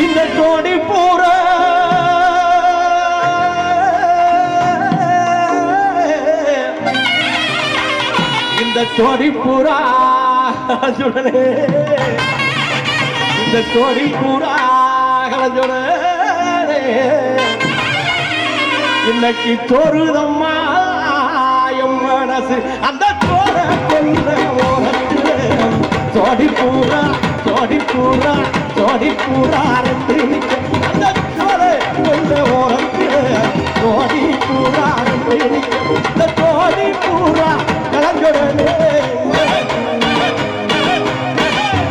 இந்த கோடி போற இந்த கோடி பூரா. சுடலே இந்த கோடி பூரா. கலஞ்சுடலே இன்னைக்கு தோறுதம்மா மனசு. அந்த தோற கொண்ட ஓரத்தில் தோடி பூரா. ஜோடி பூரா ஜோடி பூரா அந்த ஓரத்தில் ஜோடி பூரா இந்த ஜோடி பூரா கலந்துடனே.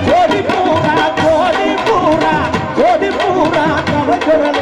ஜோடி பூரா ஜோடி பூரா ஜோடி பூரா கலந்துடனே.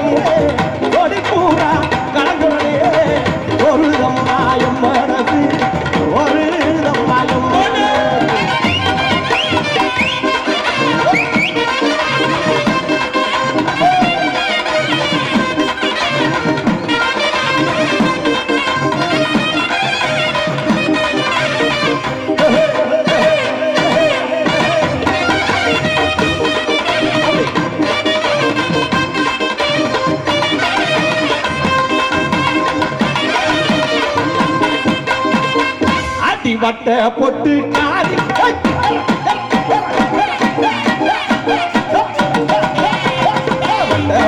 பொட்டு காரி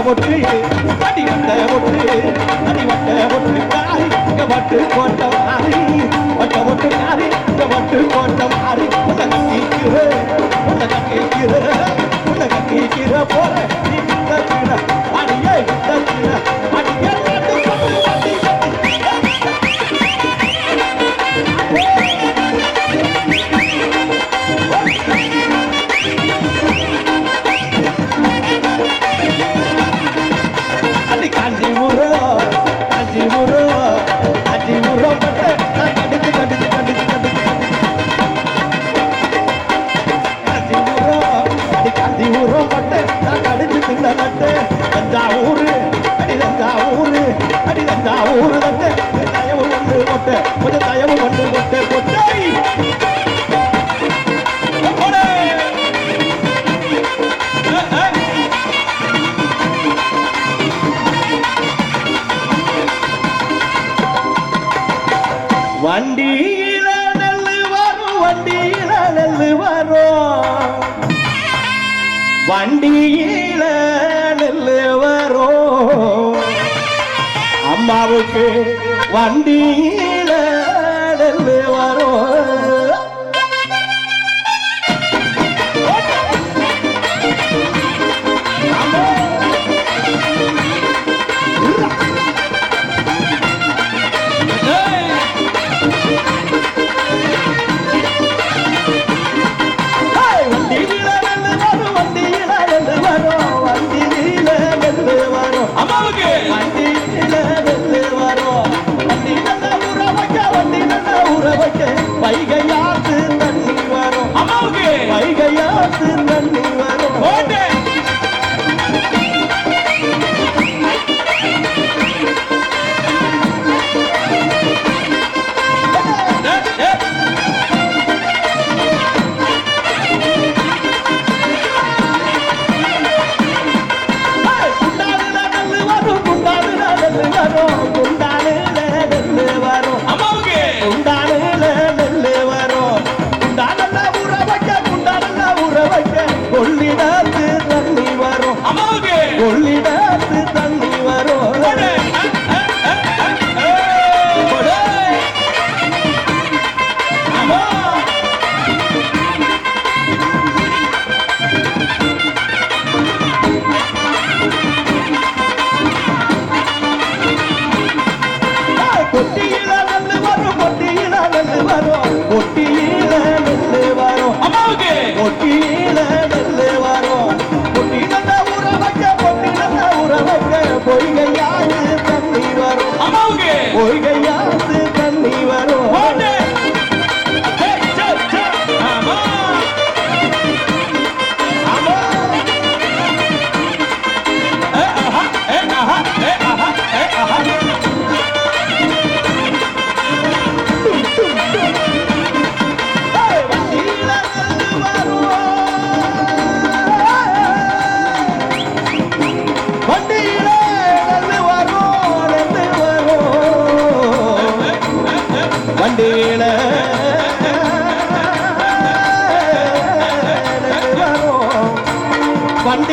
பொட்டு அடி வந்த பொட்டு அடி வந்த பொட்டு காரி இங்க பட்டு போட்ட மாறி. வட்ட பொட்டு காரி இங்க பட்டு போட்ட மாறி உள்ள கட்டிக்கிற போற அடியே அடியே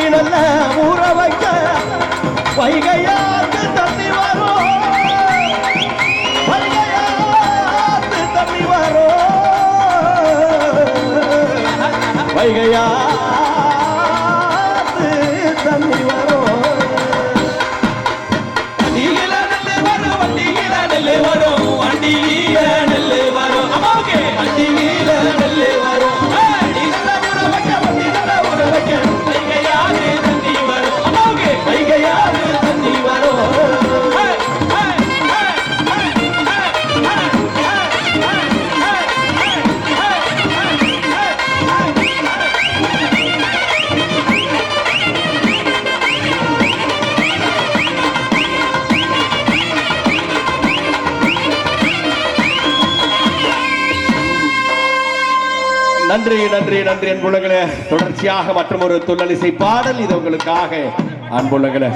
நல்ல ஊற வைக்க வைகையாத்து தண்ணி வரும். வைகையாத்து தண்ணி வரும். வைகையா நன்றி நன்றி நன்றி அன்புள்ளங்களே தொடர்ச்சியாக மற்றும் ஒரு துள்ளலிசை பாடல் இது உங்களுக்காக. அன்புள்ளங்களே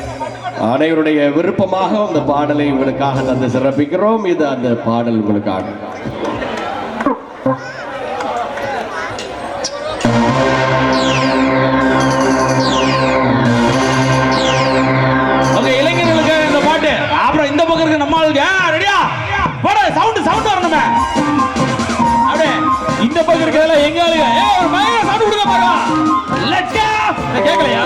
அனைவருடைய விருப்பமாக அந்த பாடலை உங்களுக்காக தந்து சிறப்பிக்கிறோம். இது அந்த பாடல் உங்களுக்காக. கேட்கலையா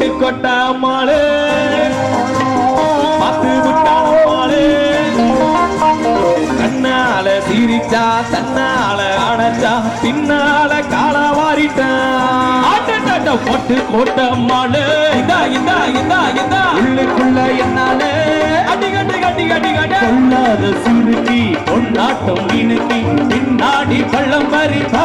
போட்டு கொட்டாமாளே பார்த்து விட்டாளே கண்ணால சிரிச்சா தன்னால அணைச்சா பின்னால கால வாரிட்டான் ஆட்டண்டாட்ட போட்டு கொட்டம்மாளே இதா இதா இதா இதா உள்ளுக்குள்ள என்னால அடிகண்டு கட்டி கட்டி. கட்ட கொள்ளாத சுருக்கி கொண்டாட்டம் இனுக்கி பின்னாடி பள்ளம் பறிப்பா.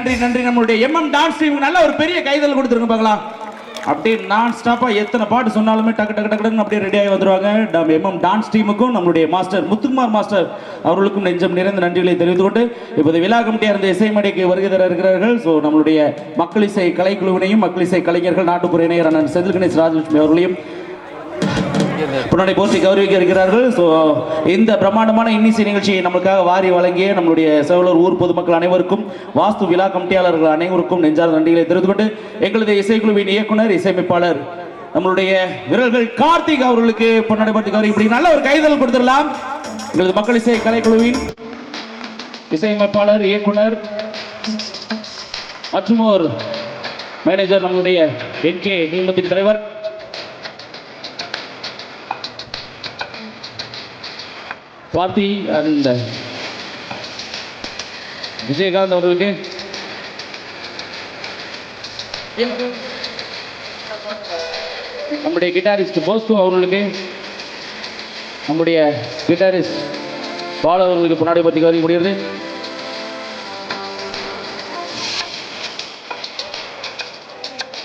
நன்றி நன்றி. நம்மளுடைய எம்எம் டான்ஸ் டீமுக்கு நல்ல ஒரு பெரிய கைதல் கொடுத்துருங்க பார்க்கலாம். அப்படியே நான் ஸ்டாப்பாக எத்தனை பாட்டு சொன்னாலுமே டக்கு டக்கு டக்கு டக்குன்னு அப்படியே ரெடியாகி வந்துருவாங்க. நம்ம எம்எம் டான்ஸ் டீமுக்கும் நம்மளுடைய மாஸ்டர் முத்துக்குமார் மாஸ்டர் அவர்களுக்கும் நெஞ்சம் நிறைந்த நன்றிகளை தெரிவித்துக் கொண்டு இப்போது விழா கமிட்டியாக இந்த இசை மேடைக்கு வருகை தர இருக்கிறார்கள். ஸோ நம்மளுடைய மக்கள் இசை கலைக்குழுவினையும் மக்கள் இசை கலைஞர்கள் நாட்டுப்புற இணையர் அண்ணன் செந்தில் கணேஷ் ராஜலட்சுமி அவர்களையும் பொன்னாடை போஸ்டி கௌரவிக்க இருக்கிறார்கள். ஸோ இந்த பிரம்மாண்டமான இன்னிசை நிகழ்ச்சியை நம்மளுக்காக வாரி வழங்கிய நம்மளுடைய செவலூர் ஊர் பொதுமக்கள் அனைவருக்கும் வாஸ்து விழா கமிட்டியாளர்கள் அனைவருக்கும் நெஞ்சார் நன்றிகளை தெரிந்து கொண்டு எங்களது இசைக்குழுவின் இயக்குனர் இசையமைப்பாளர் நம்மளுடைய வீரர்கள் கார்த்திக் அவர்களுக்கு பொன்னாடை போட்டி இப்படி நல்ல ஒரு கைதல் கொடுத்துடலாம். எங்களது மக்கள் இசை கலைக்குழுவின் இசையமைப்பாளர் இயக்குனர் மற்றும் ஒரு மேனேஜர் நம்மளுடைய என் கே நீலமத்தின் தலைவர். சுவாதி அண்ட் விஜயகாந்த் அவர்களுக்கு. நம்முடைய கிட்டாரிஸ்ட் போஸ்து அவர்களுக்கு. நம்முடைய கிட்டாரிஸ்ட் பாலு அவர்களுக்கு பின்னாடி பற்றி கருதி முடியுது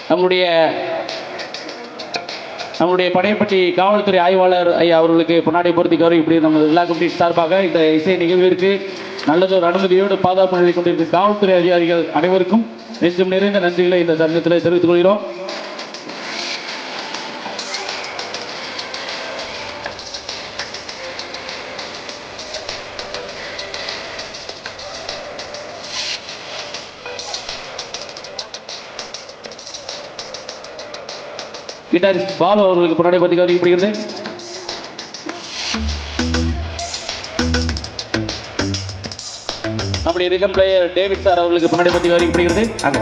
நம்முடைய அவனுடைய படையை பற்றி காவல்துறை ஆய்வாளர் ஐயா அவர்களுக்கு பொன்னாடி பொருத்தி கௌரவம் இப்படி நம்ம எல்லா கமிட்டி சார்பாக இந்த இசை நிகழ்விற்கு நல்லதொரு அனுமதியோடு பாதுகாப்பு நிலை கொண்டிருக்கும் காவல்துறை அதிகாரிகள் அனைவருக்கும் நெஞ்சம் நிறைந்த நன்றிகளை இந்த தருணத்தில் தெரிவித்துக் கொள்கிறோம். கிட்டாரிஸ்ட் பாலு அவர்களுக்கு முன்னாடி பற்றி கவனிக்கப்படுகிறது நம்முடைய ரிகம் பிளேயர் டேவிட் சார் அவர்களுக்கு முன்னாடி பற்றி கவனிக்கப்படுகிறது அங்கே.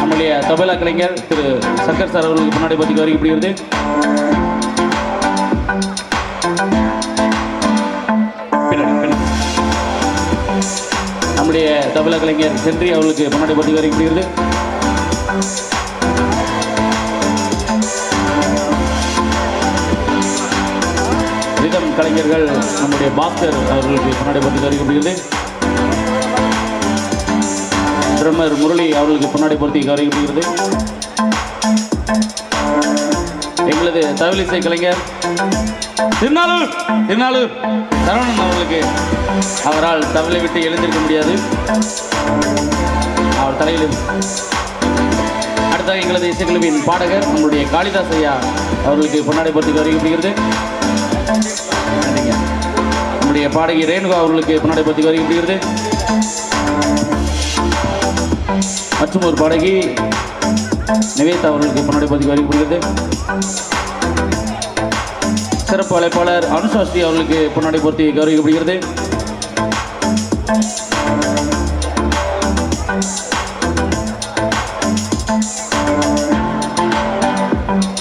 நம்முடைய தபலா கலைஞர் திரு சங்கர் சார் அவர்களுக்கு முன்னாடி பற்றி கவனிக்கப்படுகிறது நம்முடைய தபலா கலைஞர் சென்றி அவர்களுக்கு முன்னாடி பற்றி கவனிக்கப்படுகிறது கலைஞர்கள் நம்முடைய பாஸ்கர் அவர்களுக்கு முன்னாடி பற்றி கவனிக்கப்படுகிறது ட்ரம்மர் முரளி அவர்களுக்கு பின்னாடி பொருத்தி கவனிக்கப்படுகிறது எங்களது தவிலிசை கலைஞர் திருநாளூர் திருநாளூர் சரவணன் அவர்களுக்கு அவரால் தவிலை விட்டு எழுந்திருக்க முடியாது. அவர் தலையில் அடுத்ததாக எங்களது இசைக்குழுவின் பாடகர் நம்முடைய காளிதாஸ் ஐயா அவர்களுக்கு பொன்னாடை பொருத்தி வருகிறது நம்முடைய பாடகி ரேணுகா அவர்களுக்கு பின்னாடி பற்றி வருகிறது மற்றும் ஒரு பாடகி நிவேதா அவர்களுக்கு பின்னாடி பற்றி வருகிறது சிறப்பு அழைப்பாளர் அனுசாஸ்ரீ அவர்களுக்கு பொன்னாடை பொருத்தி கௌரவிக்கப்படுகிறது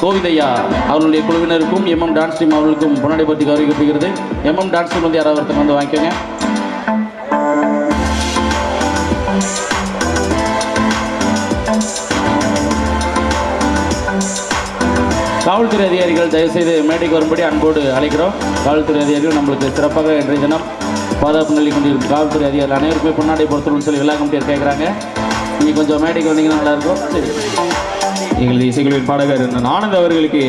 கோவிந்தையா அவர்களுடைய குழுவினருக்கும் எம்எம் டான்ஸ் டீம் அவர்களுக்கும் பொன்னாடை பற்றி கௌரவிக்கப்படுகிறது எம்எம் டான்ஸ் டீம் வந்து யாராவது ஒருத்தர் வந்து வாங்கிக்கோங்க. காவல்துறை அதிகாரிகள் தயவுசெய்து மேடைக்கு வரும்படி அன்போடு அழைக்கிறோம். காவல்துறை அதிகாரிகள் நம்மளுக்கு சிறப்பாக இன்றைய தினம் பாதுகாப்பு நிலை கொண்டிருக்கும் காவல்துறை அதிகாரிகள் அனைவருக்குமே பொன்னாடை பொறுத்தணும்னு சொல்லி விழா கமிட்டியர் கேட்குறாங்க. நீங்கள் கொஞ்சம் மேடைக்கு வந்தீங்கன்னா நல்லாயிருக்கும் சரி. எங்களது இசைக்குழுவின் பாடகர் ஆனந்த் அவர்களுக்கு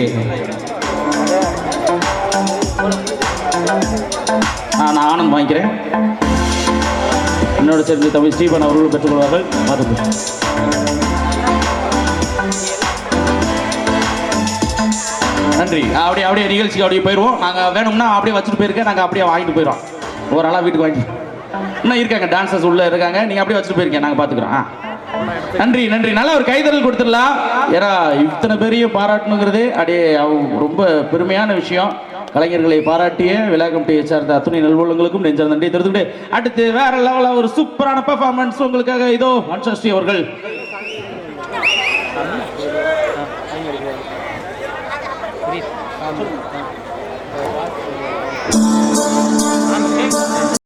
நான் ஆனந்த் வாங்கிக்கிறேன். என்னோட சேர்ந்து தமிழ் ஸ்டீபன் அவர்களும் பெற்றுக்கொள்வார்கள் பார்த்து நன்றி. அப்படியே அப்படியே நிகழ்ச்சிக்கு அப்படியே போயிடுவோம். நாங்கள் வேணும்னா அப்படியே வச்சுட்டு போயிருக்கேன். நாங்கள் அப்படியே வாங்கிட்டு போயிடுவோம் ஓரளவு வீட்டுக்கு வாங்கி. இன்னும் இருக்காங்க டான்சர்ஸ் உள்ளே இருக்காங்க. நீங்கள் அப்படியே வச்சுட்டு போயிருக்கேன் நாங்கள் பார்த்துக்குறோம். ஆ. நன்றி நன்றி. நல்லா ஒரு கைதறல் கொடுத்துடலாம். ஏன்னா இத்தனை பெரிய பாராட்டணுங்கிறது அப்படியே ரொம்ப பெருமையான விஷயம். கலைஞர்களை பாராட்டிய விழா கமிட்டியை சார்ந்த அத்துணை நல்வலங்களுக்கும் நெஞ்சார் நன்றி தெரிந்துகிட்டு அடுத்து வேற லெவலில் ஒரு சூப்பரான பர்ஃபார்மன்ஸ் உங்களுக்காக இதோ அன்சாஸ்ரீ அவர்கள். I'm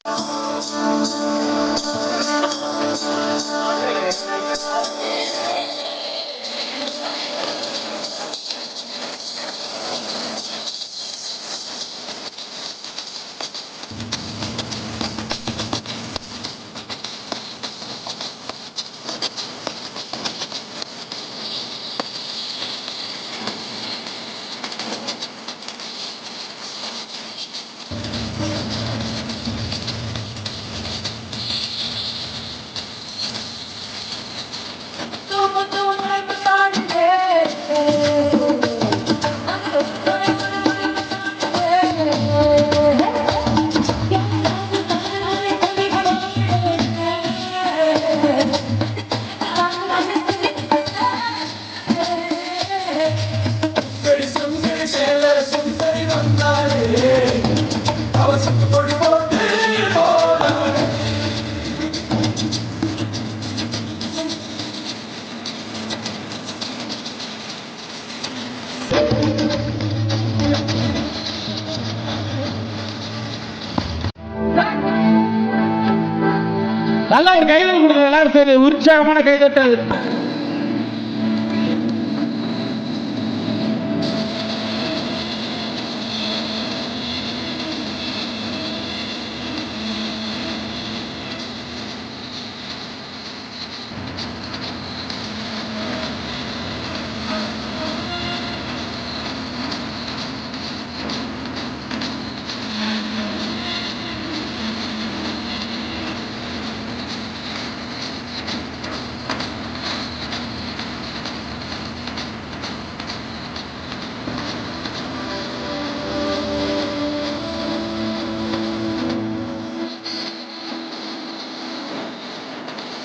உற்சாகமான கைதட்டல்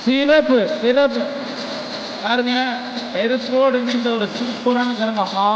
சிறப்பு சிறப்பு பாருங்க எரிசோடு இருந்த ஒரு சூப்பரான கிரகம் ஆ,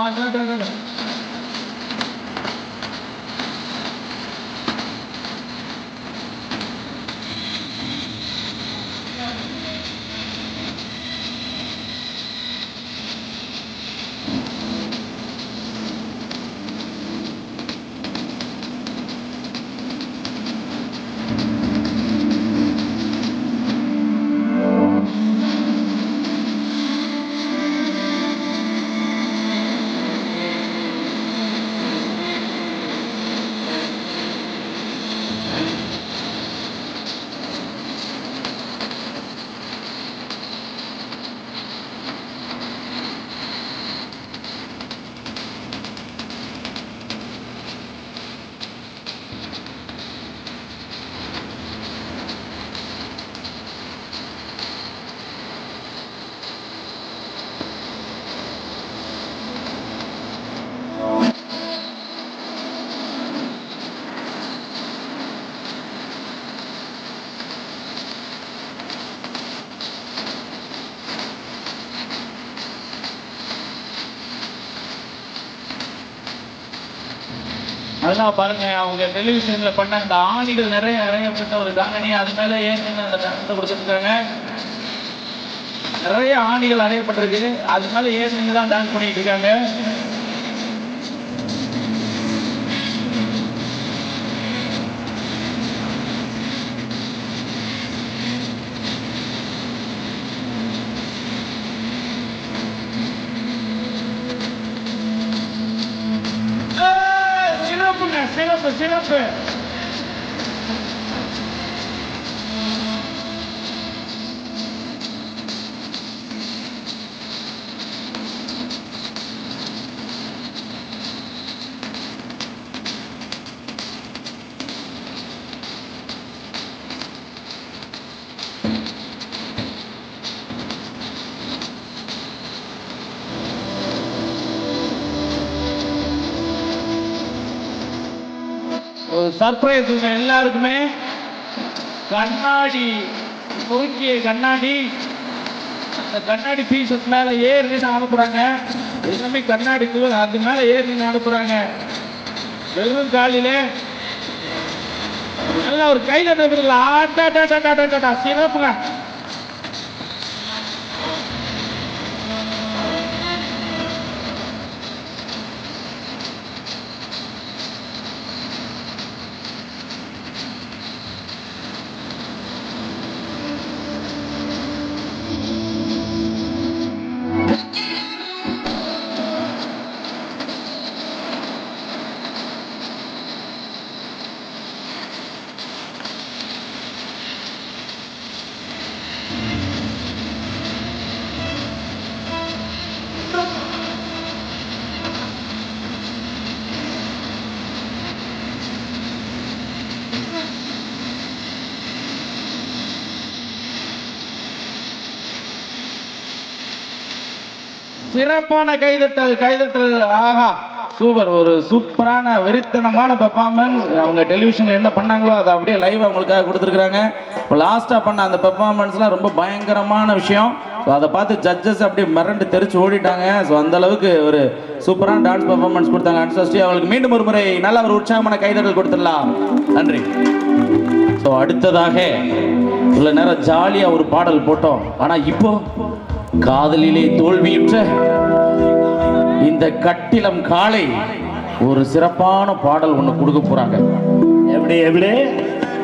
டா, பாருங்க அவங்க டெலிவிஷன்ல பண்ண அந்த ஆணிகள் நிறைய நிறையப்பட்ட ஒரு தாங்கனி அது மேல ஏன் அந்த தங்கத்தை கொடுத்துருக்காங்க நிறைய ஆணிகள் அறையப்பட்டிருக்கு அது மேல ஏன் தான் டான்ஸ் பண்ணிட்டு இருக்காங்க. சிறப்பு சிறப்பு ஒரு சர்ப்ரைஸ் உங்க எல்லாருக்குமே. கண்ணாடி நோக்கிய கண்ணாடி. அந்த கண்ணாடி பீசஸ் மேல ஏறி நின்று அனுப்புறாங்க. எல்லாமே கண்ணாடி அது மேல ஏறி நின்று அனுப்புறாங்க. வெறும் காலில நல்லா ஒரு கையில் ஆட்டா டாட்டா டாட்டா டாட்டா சிறப்புங்க சிறப்பான கைதட்டல் கைதட்டல் ஆஹா. சூப்பர். ஒரு சூப்பரான வெறித்தனமான பெர்ஃபார்மன்ஸ் அவங்க டெலிவிஷனில் என்ன பண்ணாங்களோ அதை அப்படியே லைவ் அவங்களுக்காக கொடுத்துருக்குறாங்க. இப்போ லாஸ்ட்டாக பண்ண அந்த பெர்ஃபார்மன்ஸ்லாம் ரொம்ப பயங்கரமான விஷயம். ஸோ அதை பார்த்து ஜட்ஜஸ் அப்படியே மிரண்டு தெரிச்சு ஓடிட்டாங்க. ஸோ அந்த அளவுக்கு ஒரு சூப்பரான டான்ஸ் பெர்ஃபார்மன்ஸ் கொடுத்தாங்க. அன்சஸ்டி அவங்களுக்கு மீண்டும் ஒரு முறை நல்ல ஒரு உற்சாகமான கைதட்டல் கொடுத்துடலாம். நன்றி. ஸோ அடுத்ததாக இவ்வளோ நேரம் ஜாலியாக ஒரு பாடல் போட்டோம். ஆனால் இப்போ காதலிலே தோல்வியுற்ற இந்த கட்டிலம் காளை ஒரு சிறப்பான பாடல் ஒன்று கொடுக்க போறாங்க. எப்படி எப்படி?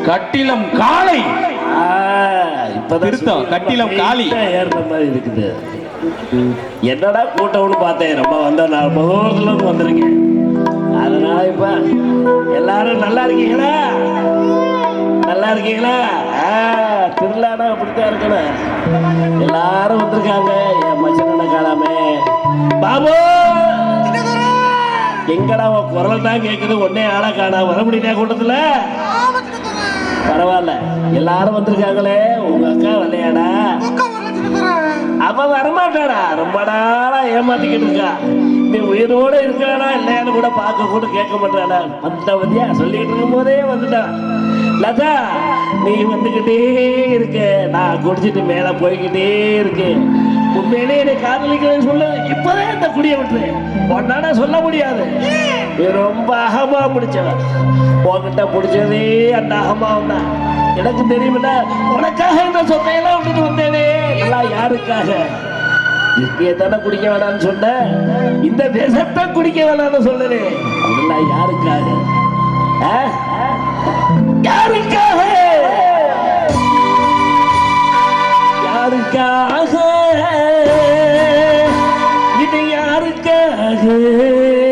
கட்டிலம் காளை! ஆ, இப்பதான் கட்டிலம் காலி. ஏறுன மாதிரி இருக்குது. என்னடா கூட்டம்னு பார்த்தேன்? ரொம்ப வந்த நான் ரொம்ப தூரத்துல வந்திருக்கேன். அதனால இப்ப எல்லாரும் நல்லா இருக்கீங்களா? நல்லா இருக்கீங்களா? திருவிழானா அப்படித்தான் இருக்கணும். எல்லாரும் வந்திருக்காங்க. என் மச்சனை காலாமே பாபு! எங்கடா உன் குரல் தான் கேட்குது ஒன்னே ஆளா காணா? வர முடியல கூட்டத்தில்? பரவாயில்ல. எல்லாரும் வந்திருக்காங்களே. உங்க அக்கா வரலையாடா? அவ வரமாட்டாடா. ரொம்ப நாளா ஏமாத்திக்கிட்டு இருக்கா. நீ உயிரோட இருக்கானா? இல்லையான்னு கூட பார்க்க கூட கேட்க மாட்டாடா. வந்த வந்தியா சொல்லிக்கிட்டு இருக்கும் போதே வந்துட்டான். லதா! நீ வந்துக்கிட்டே இருக்க. நான் குடிச்சிட்டு மேலே போய்கிட்டே இருக்கேன். உண்மையிலே என்னை காதலிக்கிறேன்னு சொல்ல இப்போதான் இந்த குடிய விட்டுறேன் ஒன்னாடா சொல்ல முடியாது. ரொம்ப அகமா பிடிச்சவன். உன்கிட்ட பிடிச்சதே அந்த அகமாவும் தான். எனக்கு தெரியுமில்ல உனக்காக இந்த சொத்தையெல்லாம் விட்டுட்டு வந்தேனே. எல்லாம் யாருக்காக? இங்கே தானே குடிக்க வேணாம்னு சொன்ன. இந்த தேசத்தை குடிக்க வேணாம்னு சொல்லலே அதெல்லாம் யாருக்காக? யாருக்காக? யாருக்காக இது யாருக்காக?